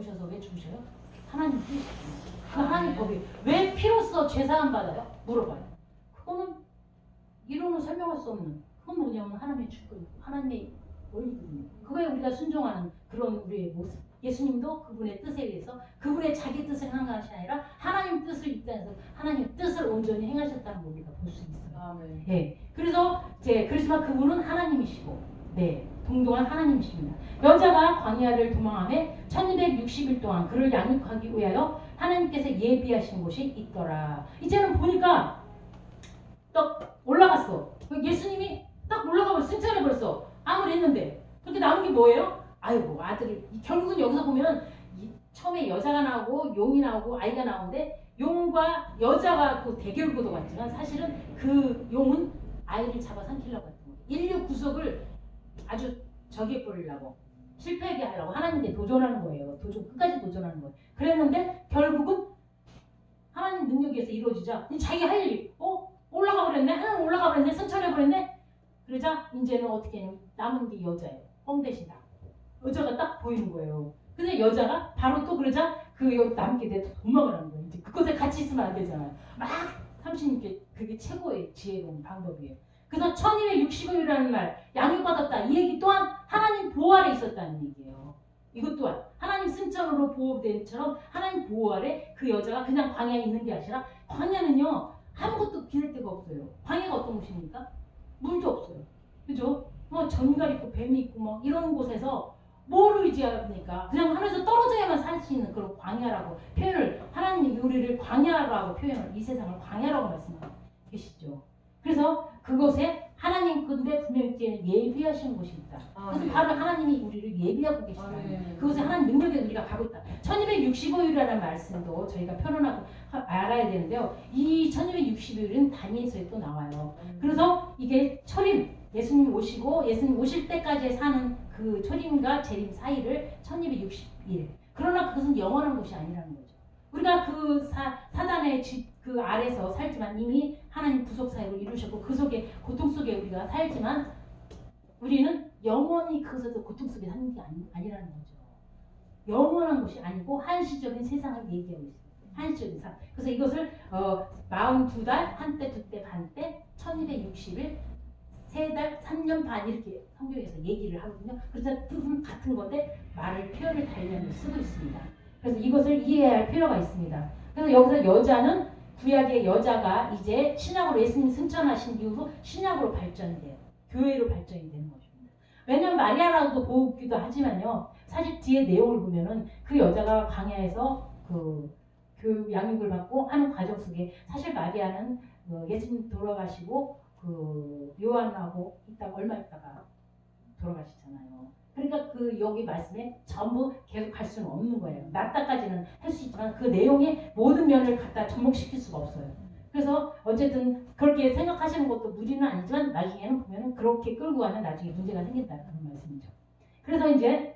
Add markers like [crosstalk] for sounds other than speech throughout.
오셔서 왜 죽으셔요? 하나님 뜻이에요. 그 하나님 법이 왜 피로써 죄사함 받아요? 물어봐요. 그거는 이론으로 설명할 수 없는 그건 뭐냐면 하나님의 주권, 하나님의 원리거든요. 그거에 우리가 순종하는 그런 우리의 모습. 예수님도 그분의 뜻에 의해서 그분의 자기 뜻을 행한 것이 아니라 하나님 뜻을 입장해서 하나님 뜻을 온전히 행하셨다는 걸 우리가 볼 수 있어요. 아멘. 예. 그래서 이제 그렇지만 그분은 하나님이시고, 네, 동동한 하나님이십니다. 여자가 광야를 도망함에 1260일 동안 그를 양육하기 위하여 하나님께서 예비하신 곳이 있더라. 이제는 보니까 딱 올라갔어. 예수님이 딱 올라가 버렸어. 승천해 버렸어. 아무리 했는데. 그렇게 남은 게 뭐예요? 아이고 아들을 결국은 여기서 보면 이, 처음에 여자가 나오고 용이 나오고 아이가 나오는데 용과 여자가 그 대결 구도 같지만 사실은 그 용은 아이를 잡아 삼키려고 했던 거예요. 인류 구속을 아주 저기 뿌리려고 실패하게 하려고 하나님께 도전하는 거예요. 도전 끝까지 도전하는 거예요. 그랬는데 결국은 하나님 능력에서 이루어지자 자기 할 일이 어 올라가 버렸네 하나님 올라가 버렸네 선천해 버렸네 그러자 이제는 어떻게 해요? 남은 게 여자예요. 뻥대시다. 여자가 딱 보이는 거예요. 근데 여자가 바로 또 그러자 그 여- 남게 돼 도망을 하는 거예요. 이제 그곳에 같이 있으면 안 되잖아요. 막 삼신님께 그게 최고의 지혜로운 방법이에요. 그래서 1260일이라는 말 양육받았다. 이 얘기 또한 하나님 보호 아래 있었다는 얘기예요. 이것 또한 하나님 승천으로 보호된 처럼 하나님 보호 아래 그 여자가 그냥 광야에 있는 게 아니라 광야는요 아무것도 기댈 데가 없어요. 광야가 어떤 곳입니까? 물도 없어요. 그죠? 뭐 전갈 있고 뱀이 있고 뭐 이런 곳에서 뭐를 의지합니까? 그냥 하늘에서 떨어져야만 살 수 있는 그런 광야라고 표현을 하나님이 우리를 광야라고 표현을 이 세상을 광야라고 말씀하고 계시죠. 그래서 그곳에 하나님 근데 분명히 예비하신 곳이 있다. 그것은 아멘. 바로 하나님이 우리를 예비하고 계시다. 아멘. 그것에 하나님 능력에 우리가 가고 있다. 1265일이라는 말씀도 저희가 표현하고 하- 알아야 되는데요. 이 1260일은 다니엘서에 또 나와요. 그래서 이게 초림 예수님 오시고 예수님 오실 때까지 사는 그 초림과 재림 사이를 1260일. 그러나 그것은 영원한 곳이 아니라는 거죠. 우리가 그 사, 사단의 집그 아래서 살지만 이미 하나님 구속 사역을 이루셨고 그 속에 고통 속에 우리가 살지만 우리는 영원히 그것에서 고통 속에 사는 게 아니, 아니라는 거죠. 영원한 곳이 아니고 한시적인 세상을 얘기하고 있어요. 한시적인 삶. 그래서 이것을 어, 42달, 한때, 두때, 반때, 1260일, 세 달, 3년 반 이렇게 성경에서 얘기를 하거든요. 그래서 뜻은 같은 건데 말을 표현을 달리하면서 쓰고 있습니다. 그래서 이것을 이해할 필요가 있습니다. 그래서 여기서 여자는 구약의 여자가 이제 신약으로 예수님 승천하신 이후로 신약으로 발전이 돼요. 교회로 발전이 되는 것입니다. 왜냐면 마리아라고도 보기도 하지만요. 사실 뒤에 내용을 보면은 그 여자가 광야에서 그 교육 양육을 받고 하는 과정 속에 사실 마리아는 어, 예수님 돌아가시고 그 요한하고 있다가 얼마 있다가 돌아가시잖아요. 그러니까 그 여기 말씀에 전부 계속 갈 수는 없는 거예요. 낮다까지는 할 수 있지만 그 내용의 모든 면을 갖다 접목시킬 수가 없어요. 그래서 어쨌든 그렇게 생각하시는 것도 무리는 아니지만 나중에는 보면은 그렇게 끌고 가면 나중에 문제가 생긴다는 그런 말씀이죠. 그래서 이제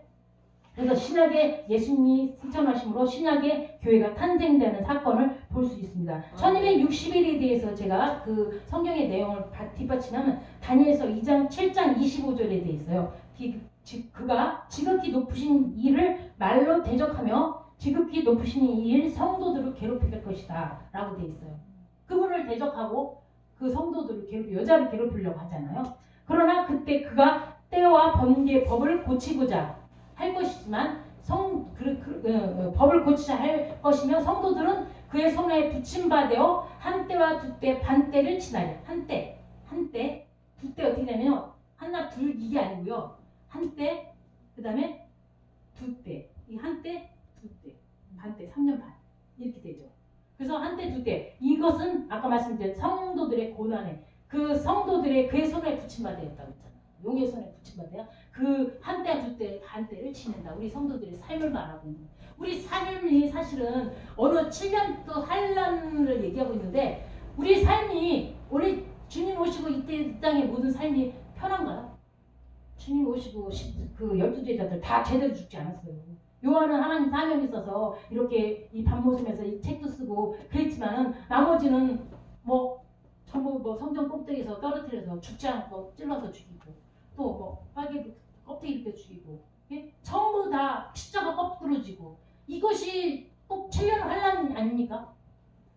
그래서 신약의 예수님이 승천하심으로 신약의 교회가 탄생되는 사건을 볼 수 있습니다. 1260일에 대해서 제가 그 성경의 내용을 바- 뒷받침하면 다니엘서 2장 7장 25절에 돼 있어요. 기- 지- 그가 지극히 높으신 이를 말로 대적하며 지극히 높으신 이일 성도들을 괴롭힐 것이다 라고 돼 있어요. 그분을 대적하고 그 성도들을 괴롭 여자를 괴롭히려고 하잖아요. 그러나 그때 그가 때와 번개 법을 고치고자 할 것이지만 성 그, 그, 어, 어, 법을 고치자 할 것이며 성도들은 그의 손에 붙임받아 한때와 두때 반때를 치나요. 한때 한때 두 때 어떻게 되면 하나 둘 이게 아니고요. 한때 그 다음에 두때 이 한때 두때 반때 3년 반 이렇게 되죠. 그래서 한때 두때 이것은 아까 말씀드린 성도들의 고난에 그 성도들의 그의 손에 붙임받아 있다고 했잖아요. 용의 손에 붙임받아야 그 한때 두때 반때를 치는다. 우리 성도들의 삶을 말하고 있는. 우리 삶이 사실은 어느 7년 또 환란을 얘기하고 있는데 우리 삶이 우리 주님 오시고 이때 이 땅의 모든 삶이 편한가요? 주님 오시고 십- 그 열두 제자들 다 제대로 죽지 않았어요. 요한은 하나님 사명이 있어서 이렇게 이 밤모습에서 이 책도 쓰고 그랬지만은 나머지는 뭐 전부 뭐 성전 꼭대기에서 떨어뜨려서 죽지 않고 찔러서 죽이고 또 뭐 빨개 껍데기 벗겨 죽이고 예? 전부 다 십자가 거꾸로 지고 이것이 꼭 7년 환란 아닙니까?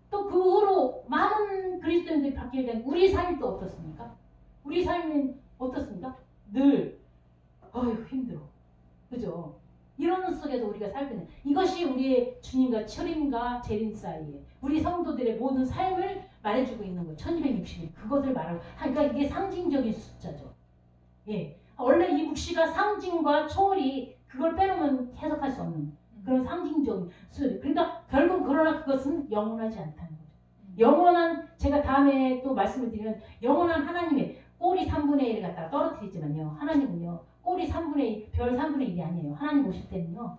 또 그 후로 많은 그리스도인들이 바뀌게 된 우리 또 어떻습니까? 우리 삶은 어떻습니까? 늘 어휴 힘들어. 그죠? 이런 속에서 우리가 된 이것이 우리의 주님과 철임과 재림 사이에 우리 성도들의 모든 삶을 말해주고 있는 거 1260일 그것을 말하고 그러니까 이게 상징적인 숫자죠. 예. 원래 이 묵시가 상징과 초월이 그걸 빼놓으면 해석할 수 없는 그런 상징적인 수 그러니까 결국 그러나 그것은 영원하지 않다는 거죠. 영원한 제가 다음에 또 말씀을 드리면 영원한 하나님의 꼬리 3분의 1을 갖다가 떨어뜨리지만요. 하나님은요. 꼬리 3분의 1, 별 3분의 1이 아니에요. 하나님 오실 때는요.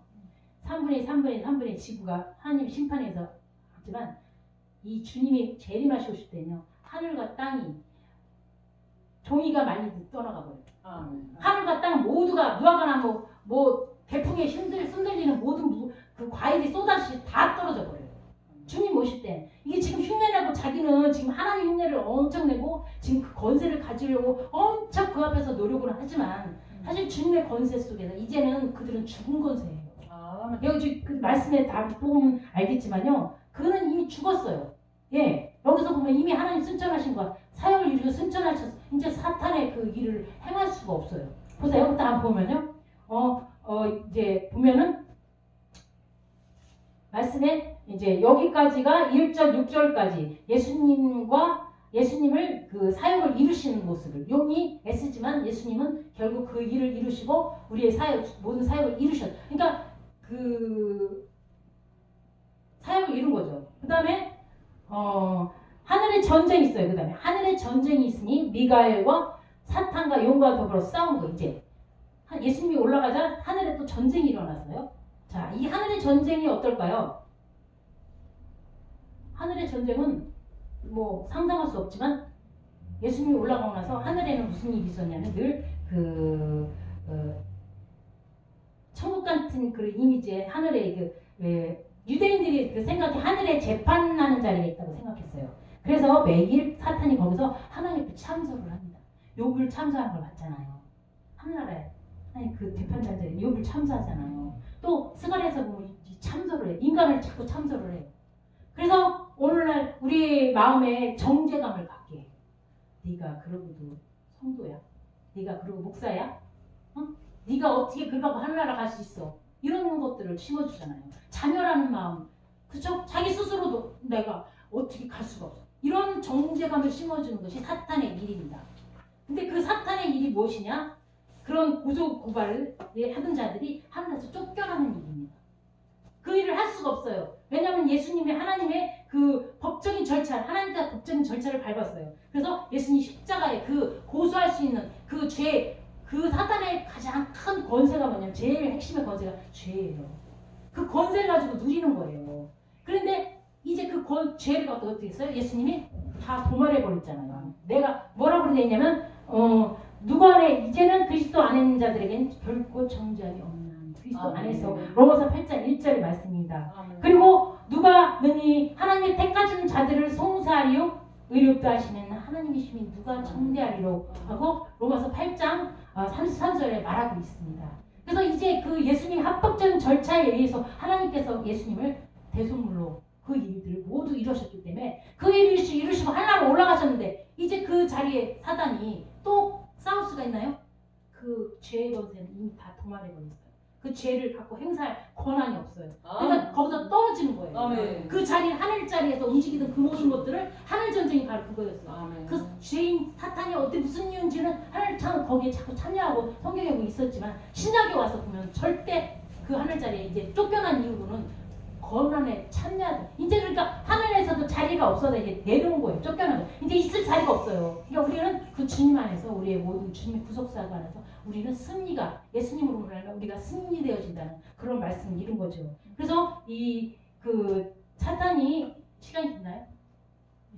3분의 1, 3분의 1, 3분의 1 지구가 하나님 심판에서 하지만 이 주님이 재림하시 오실 때는요. 하늘과 땅이 종이가 많이 떠나가 버려요. 아멘. 하늘과 땅 모두가 무화과나 뭐, 뭐 대풍에 흔들, 흔들리는 모든 무, 그 과일이 쏟아지 다 떨어져 버려요. 주님 오실 때 이게 지금 흉내내고 자기는 지금 하나님 흉내를 엄청 내고 지금 그 건세를 가지려고 엄청 그 앞에서 노력을 하지만 사실 주님의 건세 속에서 이제는 그들은 죽은 건세예요. 아멘. 여기 그 말씀에 다 보면 알겠지만요. 그는 이미 죽었어요. 예. 여기서 보면 이미 하나님 승천하신 거 사역을 이루고 승천하셔서 이제 사탄의 그 일을 행할 수가 없어요. 보세요. 여기다 보면요. 어, 어, 이제 보면은 말씀에 이제 여기까지가 1절, 6절까지 예수님과 예수님을 그 사역을 이루시는 모습을 용이 애쓰지만 예수님은 결국 그 일을 이루시고 우리의 사역 모든 사역을 이루셨. 그러니까 그 사역을 이룬 거죠. 그 다음에 어 하늘의 전쟁이 있어요. 그 다음에 하늘의 전쟁이 있으니 미가엘과 사탄과 용과 더불어 싸운 거 이제 한- 예수님이 올라가자 하늘에 또 전쟁이 일어났어요. 자, 이 하늘의 전쟁이 어떨까요? 하늘의 전쟁은 뭐 상상할 수 없지만 예수님이 올라가고 나서 하늘에는 무슨 일이 있었냐면 늘그 어, 천국 같은 그 이미지에 하늘에 그 왜, 유대인들이 그 생각이 하늘에 재판하는 자리가 있다고 생각했어요. 그래서 매일 사탄이 거기서 하나님 앞에 참석을 합니다. 욕을 참석한 걸 봤잖아요. 하늘나라에 아니 그 재판자들 욕을 참석하잖아요. 또 스가랴에서 보면 이 참석을 해. 인간을 자꾸 참석을 해. 그래서 오늘날 우리 마음에 정죄감을 갖게 해. 네가 그러고도 성도야. 네가 그러고 목사야. 어? 네가 어떻게 그러고 하늘나라 갈 수 있어? 이런 것들을 심어주잖아요. 자녀라는 마음, 그죠? 자기 스스로도 내가 어떻게 갈 수가 없어. 이런 정죄감을 심어주는 것이 사탄의 일입니다. 근데 그 사탄의 일이 무엇이냐? 그런 고소 고발을 하던 자들이 하늘에서 쫓겨나는 일입니다. 그 일을 할 수가 없어요. 왜냐하면 예수님이 하나님의 그 법적인 절차, 하나님과 법적인 절차를 밟았어요. 그래서 예수님 십자가에 그 고소할 수 있는 그 죄, 그 사탄의 가장 큰 권세가 뭐냐면 제일 핵심의 권세가 죄예요. 그 권세를 가지고 누리는 거예요. 그런데 이제 그 권, 죄를 갖고 어떻게 했어요? 예수님이 다 도말해 버렸잖아요. 내가 뭐라고 그러냐면 어 누가 안에 이제는 그리스도 안에 있는 자들에겐 결코 정죄함이 없는 그리스도 아멘. 안에서 로마서 8장 1절의 말씀입니다. 아멘. 그리고 누가 능히 하나님의 택하신 자들을 송사하리요 의롭다 하시는 하나님이시니 누가 정죄하리로 하고 로마서 8장 33절에 말하고 있습니다. 그래서 이제 그 예수님 합법적인 절차에 의해서 하나님께서 예수님을 대속물로 그 일들을 모두 이루셨기 때문에 그 일을 이루시고 하나로 올라가셨는데 이제 그 자리에 사단이 또 싸울 수가 있나요? 그 죄의 권세는 이미 다 도말해 버렸어요. 그 죄를 갖고 행사할 권한이 없어요. 그러니까 거기서 떨어지는 거예요. 아멘. 그 자리 하늘 자리에서 움직이던 그 모든 것들을 하늘 전쟁이 바로 그거였어요. 아멘. 그 죄인 사탄이 어떻게 무슨 이유인지는 하늘 참 거기에 자꾸 참여하고 성경에 있었지만 신약에 와서 보면 절대 그 하늘 자리에 이제 쫓겨난 이후로는 권한에 참여하는 이제 그러니까 하늘에서도 자리가 없어서 이제 내려온 거예요. 쫓겨난 거. 이제 있을 자리가 없어요. 그러니까 우리는 그 주님 안에서 우리의 모든 주님의 구속사가 안에서 우리는 승리가 예수님으로 말하면 우리가 승리되어진다는 그런 말씀을 이룬 거죠. 그래서 이 그 사탄이 시간이 됐나요?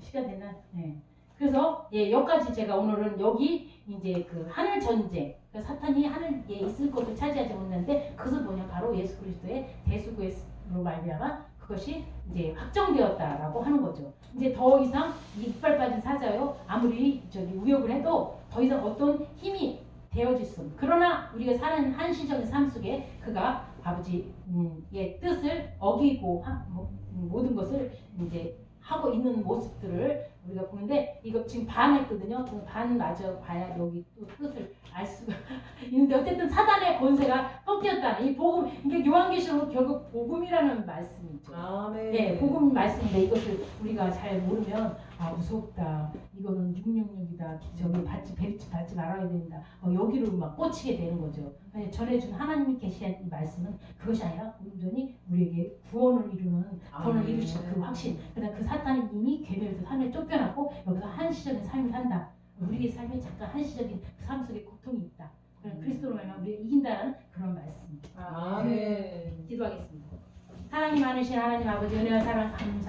시간 됐나요? 네. 그래서 예 여기까지 제가 오늘은 여기 이제 그 하늘 전쟁 그 사탄이 하늘에 있을 것을 차지하지 못했는데 그것은 뭐냐 바로 예수 그리스도의 대수구로 말미암아 그것이 이제 확정되었다라고 하는 거죠. 이제 더 이상 이 이빨 빠진 사자요 아무리 저기 우욕을 해도 더 이상 어떤 힘이 되어질 수 그러나 우리가 사는 한시적인 삶 속에 그가 아버지의 뜻을 어기고 하- 뭐, 음, 모든 것을 이제 하고 있는 모습들을 우리가 보는데 이거 지금 반 했거든요. 그반 마저 봐야 여기 또 뜻을 알 수가 [laughs] 있는데 어쨌든 사단의 권세가 꺾였다. 이 복음 이게 요한계시록 결국 복음이라는 말씀이죠. 아멘. 예, 복음 말씀인데 이것을 우리가 잘 모르면 아 무섭다. 이거는 666이다. 저기 받지 배치 받지 말아야 된다. 어, 여기로 막 꽂히게 되는 거죠. 전해준 하나님이 계시한 이 말씀은 그것이 아니라 온전히 우리에게 구원을 이루는 구원을. 이루신 그 확신. 그다음 그 사탄이 이미 괴멸해서 삶을 쫓 겨났고 여기서 한시적인 삶을 산다. 우리의 삶에 잠깐 한시적인 그삶 속에 고통이 있다. 그런 그리스도로 말하면 우리가 이긴다는 그런 말씀입니다. 아멘. 기도하겠습니다. 하나님 많으신 하나님 아버지 은혜와 사랑 감사.